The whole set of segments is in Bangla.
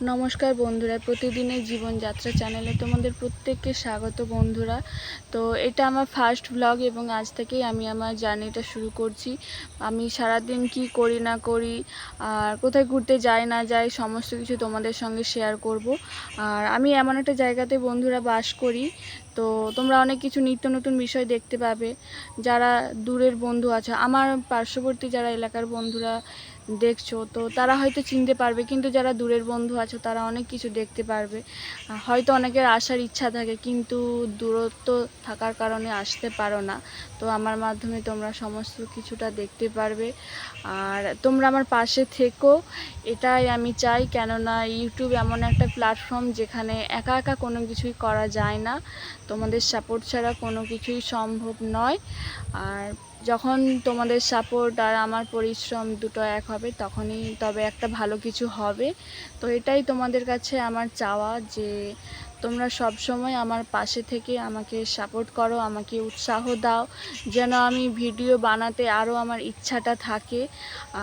নমস্কার বন্ধুরা, প্রতিদিনের জীবনযাত্রা চ্যানেলে তোমাদের প্রত্যেককে স্বাগত বন্ধুরা। তো এটা আমার ফার্স্ট ব্লগ এবং আজ থেকেই আমি আমার জার্নিটা শুরু করছি। আমি সারাদিন কি করি, না করি, আর কোথায় ঘুরতে যাই, না যাই, সমস্ত কিছু তোমাদের সঙ্গে শেয়ার করব। আর আমি এমন একটা জায়গাতে বন্ধুরা বাস করি তো তোমরা অনেক কিছু নিত্য নতুন বিষয় দেখতে পাবে। যারা দূরের বন্ধু আছে, আমার পার্শ্ববর্তী যারা এলাকার বন্ধুরা দেখছ, তো তারা হয়তো চিনতে পারবে, কিন্তু যারা দূরের বন্ধু আছে, তারা অনেক কিছু দেখতে পারবে। হয়তো অনেকের আসার ইচ্ছা থাকে, কিন্তু দূরত্ব থাকার কারণে আসতে পারো না। তো আমার মাধ্যমে তোমরা সমস্ত কিছুটা দেখতে পারবে। আর তোমরা আমার পাশে থেকো, এটাই আমি চাই, কেননা ইউটিউব এমন একটা প্ল্যাটফর্ম যেখানে একা একা কোনো কিছুই করা যায় না। তোমাদের সাপোর্ট ছাড়া কোনো কিছুই সম্ভব নয়। আর যখন তোমাদের সাপোর্ট আর আমার পরিশ্রম দুটো এক হবে, তখনই তবে একটা ভালো কিছু হবে। তো এটাই তোমাদের কাছে আমার চাওয়া যে তোমরা সব সময় আমার পাশে থেকে আমাকে সাপোর্ট করো, আমাকে উৎসাহ দাও, যেন আমি ভিডিও বানাতে আরও আমার ইচ্ছাটা থাকে।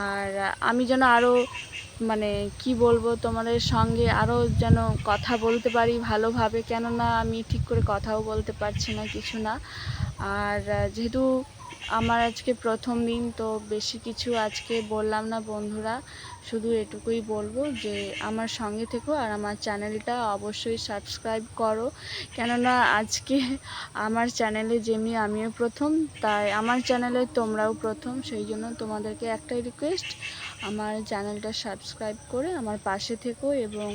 আর আমি যেন আরও মানে কি বলব, তোমাদের সঙ্গে আরও যেন কথা বলতে পারি ভালোভাবে, কেননা আমি ঠিক করে কথাও বলতে পারছি না, কিছু না। আর যেহেতু আমার আজকে প্রথম দিন, তো বেশি কিছু আজকে বললাম না বন্ধুরা। শুধু এটুকুই বলব যে, আমার সঙ্গে থেকো আর আমার চ্যানেলটা অবশ্যই সাবস্ক্রাইব করো। কেননা আজকে আমার চ্যানেলে যেমনি আমিও প্রথম, তাই আমার চ্যানেলে তোমরাও প্রথম। সেই জন্য তোমাদেরকে একটাই রিকোয়েস্ট আমার চ্যানেলটা সাবস্ক্রাইব করে আমার পাশে থেকো এবং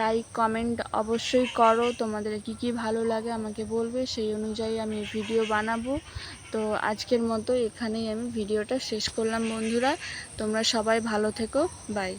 লাইক কমেন্ট অবশ্যই করো। তোমাদের কি কি ভালো লাগে আমাকে বলবে, সেই অনুযায়ী আমি ভিডিও বানাবো। তো আজকের মতো এখানেই আমি ভিডিওটা শেষ করলাম বন্ধুরা। তোমরা সবাই ভালো থেকো। বাই